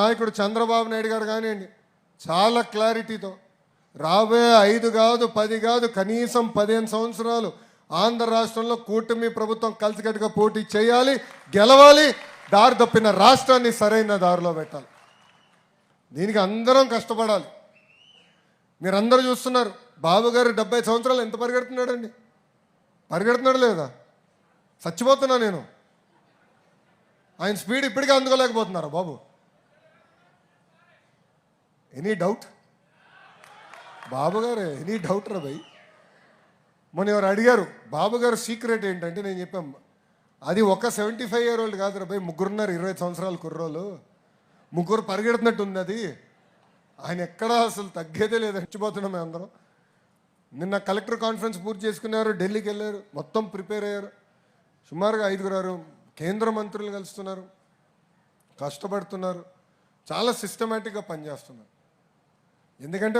నాయకుడు చంద్రబాబు నాయుడు గారు కానివ్వండి చాలా క్లారిటీతో రాబోయే ఐదు కాదు పది కాదు కనీసం పదిహేను సంవత్సరాలు ఆంధ్ర రాష్ట్రంలో కూటమి ప్రభుత్వం కలిసికట్టుగా పోటీ చేయాలి గెలవాలి దారి తప్పిన రాష్ట్రాన్ని సరైన దారిలో పెట్టాలి. దీనికి అందరం కష్టపడాలి. మీరందరూ చూస్తున్నారు బాబు గారు డెబ్బై సంవత్సరాలు ఎంత పరిగెడుతున్నాడండి? పరిగెడుతున్నాడు లేదా? చచ్చిపోతున్నా నేను. ఆయన స్పీడ్ ఇప్పటికే అందుకోలేకపోతున్నారా బాబు. ఎనీ డౌట్ బాబుగారు ఎనీ డౌట్ రా భయ్. మొన్న ఎవరు అడిగారు బాబుగారు సీక్రెట్ ఏంటంటే నేను చెప్పాం అది ఒక సెవెంటీ ఫైవ్ ఇయర్ ఓల్డ్ కాదు రా భయ్ ముగ్గురున్నారు ఇరవై సంవత్సరాల కుర్రోళ్ళు. ముగ్గురు పరిగెడుతున్నట్టు ఉంది అది ఆయన ఎక్కడా అసలు తగ్గేదే లేదు హెచ్చిపోతున్నాం మేము అందరం. నిన్న కలెక్టర్ కాన్ఫరెన్స్ పూర్తి చేసుకున్నారు ఢిల్లీకి వెళ్ళారు మొత్తం ప్రిపేర్ అయ్యారు. సుమారుగా ఐదుగురు కేంద్ర మంత్రులు కలుస్తున్నారు. కష్టపడుతున్నారు. చాలా సిస్టమేటిక్గా పనిచేస్తున్నారు. ఎందుకంటే